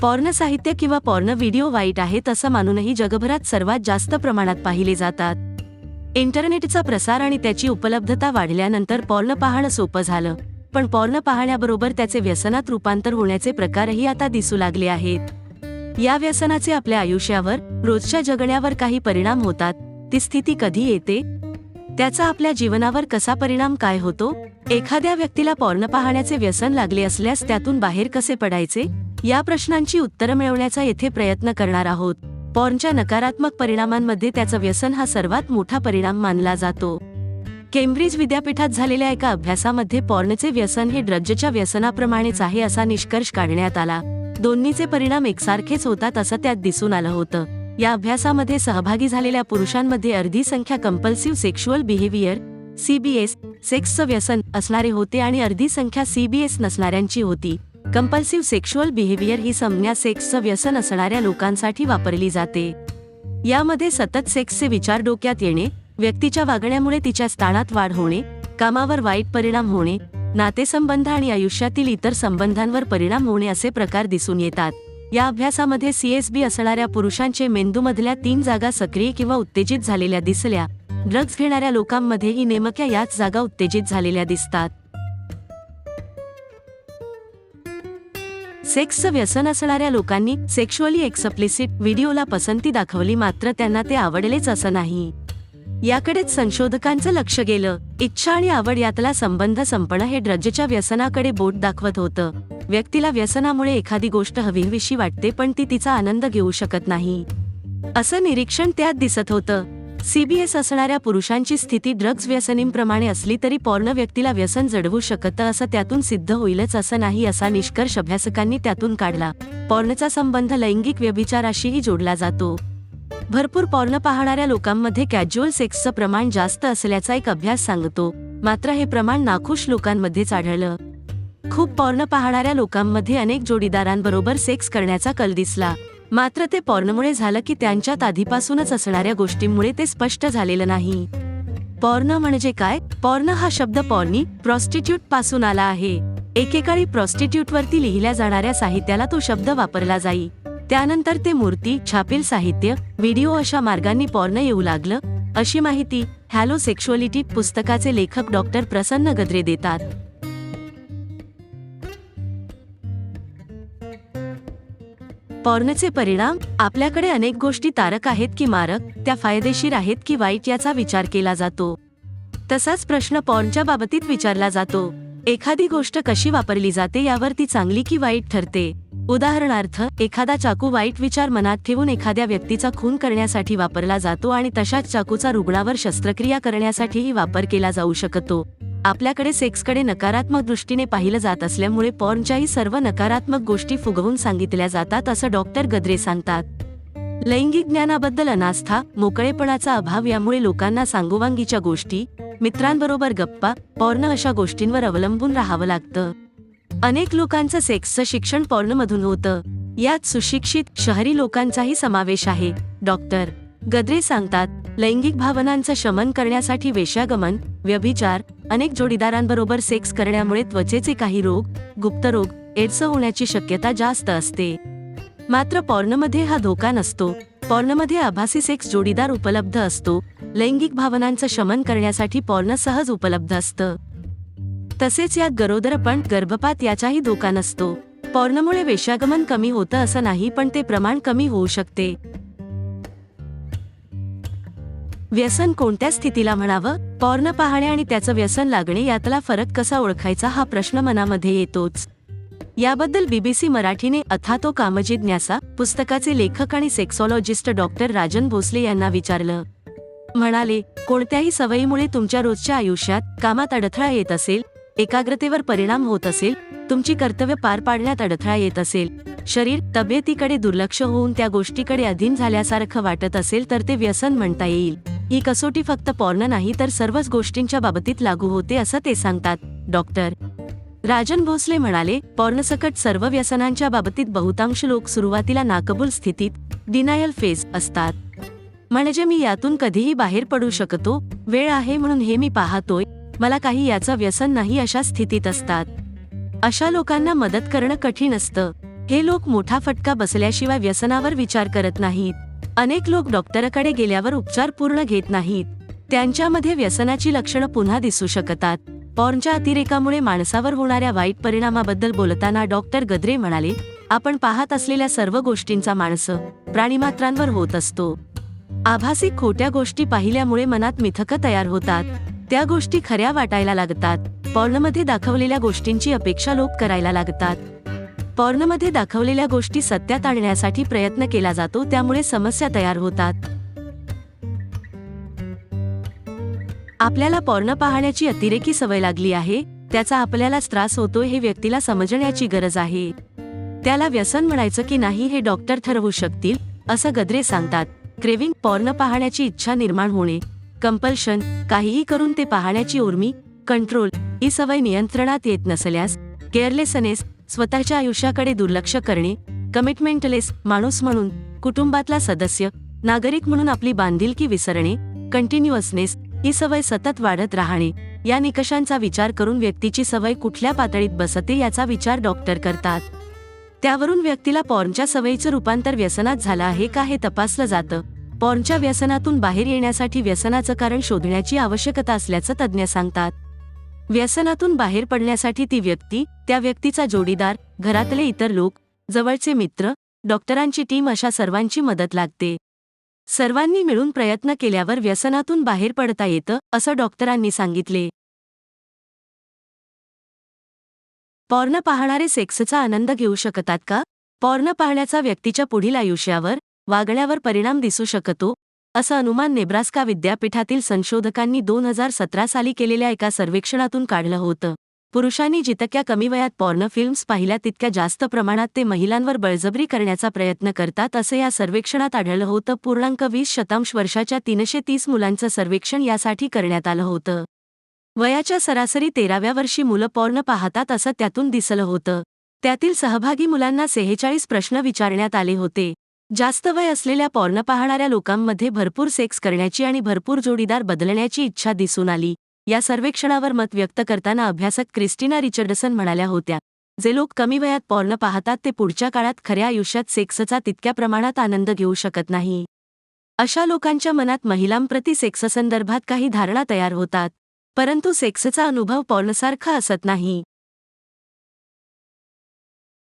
Porn साहित्य किंवा porn video वाईट आहेत असं मानूनही जगभरात सर्वात जास्त प्रमाणात पाहिले जातात. इंटरनेटचा प्रसार आणि त्याची उपलब्धता वाढल्यानंतर पॉर्न पाहणं सोपं झालं. पण पॉर्न पाहण्याबरोबर त्याचे व्यसनात रूपांतर होण्याचे प्रकारही आता दिसू लागले आहेत. या व्यसनाचे आपल्या आयुष्यावर रोजच्या जगण्यावर काही परिणाम होतात. ती स्थिती कधी येते? त्याचा आपल्या जीवनावर कसा परिणाम काय होतो? एखाद्या व्यक्तीला पॉर्न पाहण्याचे व्यसन लागले असल्यास त्यातून बाहेर कसे पडायचे? या प्रश्नांची उत्तरं मिळवण्याचा येथे प्रयत्न करणार आहोत. पॉर्नच्या नकारात्मक परिणामांमध्ये त्याचं व्यसन हा सर्वात मोठा परिणाम मानला जातो. केम्ब्रिज विद्यापीठात झालेल्या एका अभ्यासामध्ये पॉर्नचे व्यसन हे ड्रग्जच्या व्यसनाप्रमाणेच आहे असा निष्कर्ष काढण्यात आला. दोन्हीचे परिणाम एकसारखेच होतात असं त्यात दिसून आलं होतं. या अभ्यासामध्ये सहभागी झालेल्या पुरुषांमध्ये अर्धी संख्या कंपल्सिव्ह सेक्शुअल बिहेवियर सीबीएस सेक्सचं व्यसन असणारे होते आणि अर्धी संख्या सीबीएस नसणाऱ्यांची होती. कंपल्सिव्ह सेक्शुअल बिहेवियर ही संज्ञा सेक्सचं व्यसन असणाऱ्या लोकांसाठी वापरली जाते. यामध्ये सतत सेक्सचे विचार डोक्यात येणे व्यक्तीच्या वागण्यामुळे तिच्या स्थानात वाढ होणे कामावर वाईट परिणाम होणे नातेसंबंध आणि आयुष्यातील इतर संबंधांवर परिणाम होणे असे प्रकार दिसून येतात. या अभ्यासामध्ये सीएसबी असणाऱ्या पुरुषांचे मेंदूमधल्या तीन जागा सक्रिय किंवा उत्तेजित झालेल्या दिसल्या. ड्रग्ज घेणाऱ्या लोकांमध्येही नेमक्या याच जागा उत्तेजित झालेल्या दिसतात. सेक्सचं व्यसन असणाऱ्या लोकांनी सेक्शुअली एक्सप्लिसिट व्हिडिओला पसंती दाखवली मात्र त्यांना ते आवडलेच असं नाही. याकडेच संशोधकांचं लक्ष गेलं. इच्छा आणि आवड यातला संबंध संपणं हे ड्रजच्या व्यसनाकडे बोट दाखवत होतं. व्यक्तीला व्यसनामुळे एखादी गोष्ट हवीहवीशी वाटते पण ती तिचा आनंद घेऊ शकत नाही. असं निरीक्षण त्यात दिसत होतं. सीबीएस असणाऱ्या पुरुषांची स्थिती ड्रग्ज व्यसनींप्रमाणे असली तरी पॉर्न व्यक्तीला व्यसन जडवू शकतं असं त्यातून सिद्ध होईलच असं नाही असा निष्कर्ष अभ्यासकांनी त्यातून काढला. पॉर्नचा संबंध लैंगिक व्यभिचाराशीही जोडला जातो. भरपूर पॉर्न पाहणाऱ्या लोकांमध्ये कॅज्युअल सेक्सचं प्रमाण जास्त असल्याचा एक अभ्यास सांगतो. मात्र हे प्रमाण नाखुश लोकांमध्येच आढळलं. खूप पॉर्न पाहणाऱ्या लोकांमध्ये अनेक जोडीदारांबरोबर सेक्स करण्याचा कल दिसला. मात्र ते पॉर्नमुळे झालं की त्यांच्यात आधीपासूनच असणाऱ्या गोष्टींमुळे ते स्पष्ट झालेलं नाही. पॉर्न म्हणजे काय? पॉर्न हा शब्द पॉर्नी प्रॉस्टिट्यूटपासून आला आहे. एकेकाळी प्रॉस्टिट्यूटवरती लिहिल्या जाणाऱ्या साहित्याला तो शब्द वापरला जाई. त्यानंतर ते मूर्ती छापील साहित्य व्हिडिओ अशा मार्गांनी पॉर्न येऊ लागलं अशी माहिती हॅलो सेक्शुअलिटी पुस्तकाचे लेखक डॉक्टर प्रसन्न गद्रे देतात. पॉर्नचे परिणाम आपल्याकडे अनेक गोष्टी तारक आहेत की मारक त्या फायदेशीर आहेत की वाईट याचा विचार केला जातो. तसाच प्रश्न पॉर्नच्या बाबतीत विचारला जातो. एखादी गोष्ट कशी वापरली जाते यावर ती चांगली की वाईट ठरते. उदाहरणार्थ एखादा चाकू वाईट विचार मनात ठेवून एखाद्या व्यक्तीचा खून करण्यासाठी वापरला जातो आणि तशाच चाकूचा रुग्णावर शस्त्रक्रिया करण्यासाठीही वापर केला जाऊ शकतो. आपल्याकडे सेक्सकडे नकारात्मक दृष्टीने पाहिलं जात असल्यामुळे पॉर्नच्याही सर्व नकारात्मक गोष्टी फुगवून सांगितल्या जातात असं डॉक्टर गद्रे सांगतात. लैंगिक ज्ञानाबद्दल अनास्था मोकळेपणाचा अभाव यामुळे लोकांना सांगोवांगीच्या गोष्टी मित्रांबरोबर गप्पा पॉर्न अशा गोष्टींवर अवलंबून राहावं लागतं. अनेक लोकांचं सेक्सचं शिक्षण पॉर्नमधून होतं. यात सुशिक्षित शहरी लोकांचाही समावेश आहे डॉक्टर गद्रे सांगतात लैंगिक भावनांचं शमन करण्यासाठी वेश्यागमन व्यभिचार अनेक जोडीदारांबरोबर सेक्स करण्यामुळे त्वचेचे काही रोग गुप्तरोग एड्स होण्याची शक्यता जास्त असते. मात्र पॉर्नमध्ये हा धोका नसतो. पॉर्नमध्ये आभासी सेक्स जोडीदार उपलब्ध असतो. लैंगिक भावनांचं शमन करण्यासाठी पॉर्न सहज उपलब्ध असतं. तसेच यात गरोदरपण गर्भपात याचाही धोका नसतो. पॉर्नमुळे वेशागमन कमी होतं असं नाही पण ते प्रमाण कमी होऊ शकते. व्यसन कोणत्या स्थितीला म्हणावं? पॉर्न पाहणे आणि त्याचं व्यसन लागणे यातला फरक कसा ओळखायचा हा प्रश्न मनामध्ये येतोच. याबद्दल बीबीसी मराठीने अथातो कामजी ज्ञासा पुस्तकाचे लेखक आणि सेक्सॉलॉजिस्ट डॉक्टर राजन भोसले यांना विचारलं. म्हणाले कोणत्याही सवयीमुळे तुमच्या रोजच्या आयुष्यात कामात अडथळा येत असेल एकाग्रतेवर परिणाम होत असेल तुमची कर्तव्य पार पाडण्यात अडथळा येत असेल शरीर तब्येतीकडे दुर्लक्ष होऊन त्या गोष्टीकडे अधीन झाल्यासारखं वाटत असेल तर ते व्यसन म्हणता येईल. ही कसोटी फक्त पॉर्न नाही तर सर्वच गोष्टींच्या बाबतीत लागू होते असं ते सांगतात. डॉक्टर राजन भोसले म्हणाले पॉर्नसकट सर्व व्यसनांच्या बाबतीत बहुतांश लोक सुरुवातीला नाकबूल स्थितीत डिनायल फेज असतात. म्हणजे मी यातून कधीही बाहेर पडू शकतो वेळ आहे म्हणून हे मी पाहतोय मला काही याचं व्यसन नाही अशा स्थितीत असतात. अशा लोकांना मदत करणं कठीण असतं. हे लोक मोठा फटका बसल्याशिवाय व्यसनावर विचार करत नाहीत. अनेक लोक डॉक्टराकडे गेल्यावर उपचार पूर्ण घेत नाहीत. त्यांच्यामध्ये व्यसनाची लक्षणं पुन्हा दिसू शकतात. पॉर्नच्या अतिरेकामुळे माणसावर होणाऱ्या वाईट परिणामाबद्दल बोलताना डॉक्टर गद्रे म्हणाले आपण पाहत असलेल्या सर्व गोष्टींचा माणसं प्राणीमात्रांवर होत असतो. आभासी खोट्या गोष्टी पाहिल्यामुळे मनात मिथक तयार होतात. त्या गोष्टी खऱ्या वाटायला लागतात. पॉर्नमध्ये दाखवलेल्या गोष्टींची अपेक्षा लोक करायला लागतात. पॉर्नमध्ये दाखवलेल्या गोष्टी सत्यात आणण्यासाठी प्रयत्न केला जातो त्यामुळे समस्या तयार होतात. आपल्याला पॉर्न पाहण्याची अतिरेकी सवय लागली आहे त्याचा आपल्यालाच त्रास होतोय हे व्यक्तीला समजण्याची गरज आहे. त्याला व्यसन म्हणायचं की नाही हे डॉक्टर ठरवू शकतील असं गद्रे सांगतात. क्रेविंग पॉर्न पाहण्याची इच्छा निर्माण होणे कंपल्शन काहीही करून ते पाहण्याची उर्मी कंट्रोल ही सवय नियंत्रणात येत नसल्यास केअरलेसनेस स्वतःच्या आयुष्याकडे दुर्लक्ष करणे कमिटमेंटलेस माणूस म्हणून कुटुंबातला सदस्य नागरिक म्हणून आपली बांधिलकी विसरणे कंटिन्युअसनेस ही सवय सतत वाढत राहणे या निकषांचा विचार करून व्यक्तीची सवय कुठल्या पातळीत बसते याचा विचार डॉक्टर करतात. त्यावरून व्यक्तीला पॉर्नच्या सवयीचं रूपांतर व्यसनात झालं आहे का हे तपासलं जातं. पॉर्नच्या व्यसनातून बाहेर येण्यासाठी व्यसनाचं कारण शोधण्याची आवश्यकता असल्याचं तज्ज्ञ सांगतात. व्यसनातून बाहेर पडण्यासाठी ती व्यक्ती त्या व्यक्तीचा जोडीदार घरातले इतर लोक जवळचे मित्र डॉक्टरांची टीम अशा सर्वांची मदत लागते. सर्वांनी मिळून प्रयत्न केल्यावर व्यसनातून बाहेर पडता येतं असं डॉक्टरांनी सांगितले. पॉर्न पाहणारे सेक्सचा आनंद घेऊ शकतात का? पॉर्न पाहण्याचा व्यक्तीच्या पुढील आयुष्यावर वागण्यावर परिणाम दिसू शकतो असं अनुमान नेब्रास्का विद्यापीठातील संशोधकांनी दोन हजार सतरा साली केलेल्या एका सर्वेक्षणातून काढलं होतं. पुरुषांनी जितक्या कमी वयात पॉर्न फिल्म्स पाहिल्या तितक्या जास्त प्रमाणात ते महिलांवर बळजबरी करण्याचा प्रयत्न करतात असं या सर्वेक्षणात आढळलं होतं. पूर्णांक वीस शतांश वर्षाच्या तीनशे तीस मुलांचं सर्वेक्षण यासाठी करण्यात आलं होतं. वयाच्या सरासरी तेराव्या वर्षी मुलं पॉर्न पाहतात असं त्यातून दिसलं होतं. त्यातील सहभागी मुलांना सेहेचाळीस प्रश्न विचारण्यात आले होते. जास्त वय असलेल्या पॉर्न पाहणाऱ्या लोकांमध्ये भरपूर सेक्स करण्याची आणि भरपूर जोडीदार बदलण्याची इच्छा दिसून आली. या सर्वेक्षणावर मत व्यक्त करताना अभ्यासक क्रिस्टिना रिचर्डसन म्हणाल्या होत्या जे लोक कमी वयात पॉर्न पाहतात ते पुढच्या काळात खऱ्या आयुष्यात सेक्सचा तितक्या प्रमाणात आनंद घेऊ शकत नाही. अशा लोकांच्या मनात महिलांप्रती सेक्ससंदर्भात काही धारणा तयार होतात परंतु सेक्सचा अनुभव पॉर्नसारखा असत नाही.